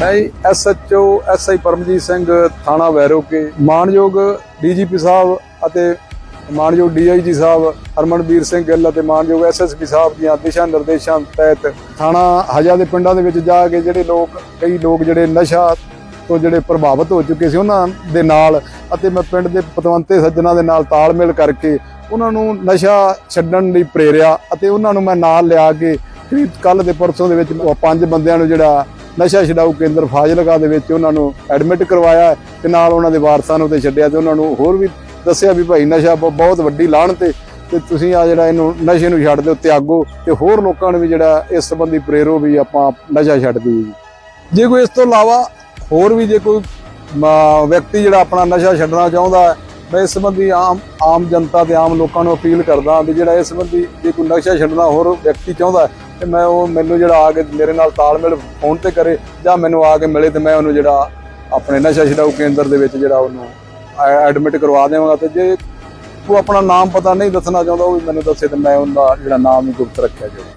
ਮੈਂ SHO SI Paramjit Singh, ਥਾਣਾ ਵੈਰੋਕੇ। ਮਾਨਯੋਗ ਡੀਜੀਪੀ ਸਾਹਿਬ ਅਤੇ ਮਾਨਯੋਗ ਡੀਆਈਜੀ ਸਾਹਿਬ, ਹਰਮਨਵੀਰ ਸਿੰਘ ਗਿੱਲ ਅਤੇ ਮਾਨਯੋਗ ਐਸਐਸਪੀ ਸਾਹਿਬ ਦੀਆਂ ਦਿਸ਼ਾ ਨਿਰਦੇਸ਼ਾਂ ਤਹਿਤ ਥਾਣਾ ਹਜਾ ਦੇ ਪਿੰਡਾਂ ਦੇ ਵਿੱਚ ਜਾ ਕੇ ਜਿਹੜੇ ਲੋਕ, ਕਈ ਲੋਕ ਜਿਹੜੇ ਨਸ਼ਾ ਤੋਂ ਜਿਹੜੇ ਪ੍ਰਭਾਵਿਤ ਹੋ ਚੁੱਕੇ ਸੀ, ਉਹਨਾਂ ਦੇ ਨਾਲ ਅਤੇ ਮੈਂ ਪਿੰਡ ਦੇ ਪਤਵੰਤੇ ਸੱਜਣਾ ਦੇ ਨਾਲ ਤਾਲਮੇਲ ਕਰਕੇ ਉਹਨਾਂ ਨੂੰ ਨਸ਼ਾ ਛੱਡਣ ਲਈ ਪ੍ਰੇਰਿਆ ਅਤੇ ਉਹਨਾਂ ਨੂੰ ਮੈਂ ਨਾਲ ਲਿਆ ਕੇ, ਕਰੀਬ ਕੱਲ ਦੇ ਪਰਸੋਂ ਦੇ ਵਿੱਚ ਪੰਜ ਬੰਦਿਆਂ ਨੂੰ ਜਿਹੜਾ ਨਸ਼ਾ ਛਡਾਊ ਕੇਂਦਰ ਫਾਜ਼ਿਲਕਾ ਦੇ ਵਿੱਚ ਉਹਨਾਂ ਨੂੰ ਐਡਮਿਟ ਕਰਵਾਇਆ ਤੇ ਨਾਲ ਉਹਨਾਂ ਦੇ ਵਾਰਸਾਂ ਨੂੰ ਤੇ ਛੱਡਿਆ ਤੇ ਉਹਨਾਂ ਨੂੰ ਹੋਰ ਵੀ ਦੱਸਿਆ ਵੀ ਭਾਈ ਨਸ਼ਾ ਬ- ਬਹੁਤ ਵੱਡੀ ਲਾਹਣ ਤੇ ਤੇ ਤੁਸੀਂ ਆ ਜਿਹੜਾ ਇਹਨੂੰ ਨਸ਼ੇ ਨੂੰ ਛੱਡ ਦਿਓ, ਤਿਆਗੋ ਤੇ ਹੋਰ ਲੋਕਾਂ ਨੂੰ ਵੀ ਜਿਹੜਾ ਇਸ ਸੰਬੰਧੀ ਪ੍ਰੇਰੋ ਵੀ ਆਪਾਂ ਨਸ਼ਾ ਛੱਡ ਦਈਏ ਜੇ। ਕੋਈ ਇਸ ਤੋਂ ਇਲਾਵਾ ਹੋਰ ਵੀ ਜੇ ਕੋਈ ਵਿਅਕਤੀ ਜਿਹੜਾ ਆਪਣਾ ਨਸ਼ਾ ਛੱਡਣਾ ਚਾਹੁੰਦਾ ਹੈ, ਮੈਂ ਇਸ ਸੰਬੰਧੀ ਆਮ ਆਮ ਜਨਤਾ ਤੇ ਆਮ ਲੋਕਾਂ ਨੂੰ ਅਪੀਲ ਕਰਦਾ ਵੀ ਜਿਹੜਾ ਇਸ ਸੰਬੰਧੀ ਜੇ ਕੋਈ ਨਸ਼ਾ ਛੱਡਣਾ ਹੋਰ ਵਿਅਕਤੀ ਚਾਹੁੰਦਾ ਤੇ ਮੈਂ ਉਹ ਮੈਨੂੰ ਜਿਹੜਾ ਆ ਕੇ ਮੇਰੇ ਨਾਲ ਤਾਲਮੇਲ ਫੋਨ ਤੇ ਕਰੇ ਜਾਂ ਮੈਨੂੰ ਆ ਕੇ ਮਿਲੇ ਤੇ ਮੈਂ ਉਹਨੂੰ ਜਿਹੜਾ ਆਪਣੇ ਨਸ਼ਾ ਛਡਾਊ ਕੇਂਦਰ ਦੇ ਵਿੱਚ ਜਿਹੜਾ ਉਹਨੂੰ ਐਡਮਿਟ ਕਰਵਾ ਦੇਵਾਂਗਾ ਤੇ ਜੇ ਉਹ ਆਪਣਾ ਨਾਮ ਪਤਾ ਨਹੀਂ ਦੱਸਣਾ ਚਾਹੁੰਦਾ ਉਹ ਵੀ ਮੈਨੂੰ ਦੱਸੇ ਤੇ ਮੈਂ ਉਹਦਾ ਜਿਹੜਾ ਨਾਮ ਗੁਪਤ ਰੱਖਿਆ ਜਾਵੇ